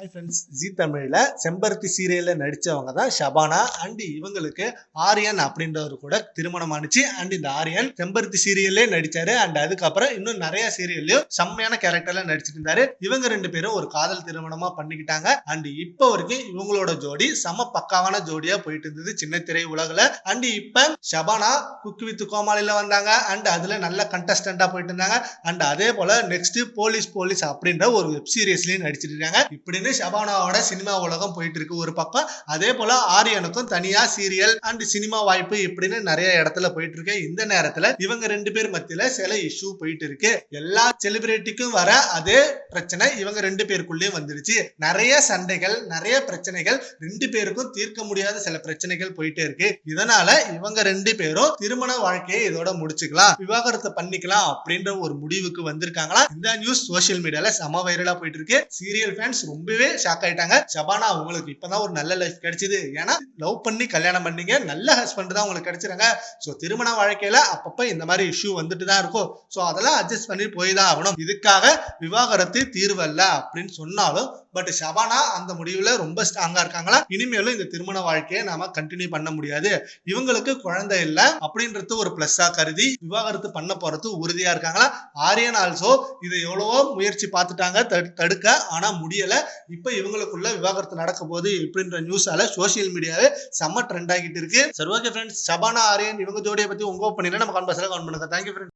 Hi friends G தமிழ்ல செம்பருத்தி சீரியல்ல நடிச்சவங்க தான் ஷபானா அண்ட் இவங்களுக்கு ஆரியன் அப்படின்றவர் கூட திருமணம் ஆனிச்சு அண்ட் இந்த ஆரியன் செம்பருத்தி சீரியல்லே நடிச்சாரு அண்ட் அதுக்கப்புறம் இன்னும் நிறைய சீரியல்லையும் செம்மையான கேரக்டர்ல நடிச்சிட்டு இருந்தாரு. இவங்க ரெண்டு பேரும் ஒரு காதல் திருமணமா பண்ணிக்கிட்டாங்க அண்ட் இப்போ வரைக்கும் இவங்களோட ஜோடி செம பக்காவான ஜோடியா போயிட்டு இருந்தது சின்ன திரை உலகில். அண்ட் இப்போ ஷபானா குக் வித் கோமாளில வந்தாங்க அண்ட் அதுல நல்ல கண்டஸ்டண்டா போயிட்டு இருந்தாங்க அண்ட் அதே போல நெக்ஸ்ட் போலீஸ் போலீஸ் அப்படின்ற ஒரு வெப் சீரிஸ்லயும் நடிச்சிட்டு இருக்காங்க. இப்படின்னு ஷபானாவோட சினிமா உலகம் போயிட்டு இருக்கு ஒரு பக்கம் அதே போல ஆரியனுக்கும் தனியா சீரியல் அண்ட் சினிமா வாய்ப்பு இப்படின்னு நிறைய இடத்துல போயிட்டு இருக்கு இந்த நேரத்துல இவங்க ரெண்டு பேர் மத்தியில சில இஷ்யூ போயிட்டு இருக்கு எல்லா செலிபிரிட்டிக்கும் வர அதே பிரச்சனை இவங்க ரெண்டு பேருக்குள்ளேயும் வந்துருச்சு. நிறைய சண்டைகள் நிறைய பிரச்சனைகள் ரெண்டு பேருக்கும் தீர்க்க முடியாத சில பிரச்சனைகள் போயிட்டே இருக்கு இதனால இவங்க ரெண்டு பேரும் திருமண வாழ்க்கையை இதோட முடிச்சுக்கலாம் விவாகரத்தை பண்ணிக்கலாம் அப்படின்ற ஒரு முடிவுக்கு வந்திருக்காங்களா? இந்த நியூஸ் சோஷியல் மீடியால சம வைரலா போயிட்டு இருக்கு சீரியல் ஃபேன்ஸ் ரொம்ப ரொம்பவே ஷாக் ஆயிட்டாங்க. ஷபானா உங்களுக்கு இப்பதான் ஒரு நல்ல லைஃப் கிடைச்சது. ஏன்னா லவ் பண்ணி கல்யாணம் பண்ணீங்க. நல்ல ஹஸ்பண்ட் தான் உங்களுக்கு கிடைச்சிருங்க. ஸோ திருமண வாழ்க்கையில அப்பப்ப இந்த மாதிரி இஷ்யூ வந்துட்டு தான் இருக்கும். ஸோ அதெல்லாம் அட்ஜஸ்ட் பண்ணி போய் தான் ஆகணும். இதுக்காக விவாகரத்து தீர்வல்ல அப்படின்னு சொன்னாலும் பட் ஷபானா அந்த முடிவுல ரொம்ப ஸ்ட்ராங்கா இருக்காங்களா? இனிமேலும் இந்த திருமண வாழ்க்கையை நாம கண்டினியூ பண்ண முடியாது. இவங்களுக்கு குழந்தை இல்லை அப்படின்றது ஒரு பிளஸ்ஸா கருதி விவாகரத்து பண்ண போறது உறுதியா இருக்காங்களா? ஆரியன் ஆல்சோ இதை எவ்வளவோ முயற்சி பார்த்துட்டாங்க. தடு- தடுக்க ஆனா முடியல. இப்ப இவங்களுக்குள்ள விவாகரத்து நடக்கும் போது இப்படின்ற நியூஸால சோசியல் மீடியாவே செம்ம ட்ரெண்ட் ஆகிட்டு இருக்கு. சரி ஓகே ஃப்ரெண்ட்ஸ் சபானா ஆரியன் இவங்க ஜோடியை பத்தி உங்க பண்ணினா நம்ம கான்பாஸ்ல கவுண்ட் பண்ணுங்க. Thank you friends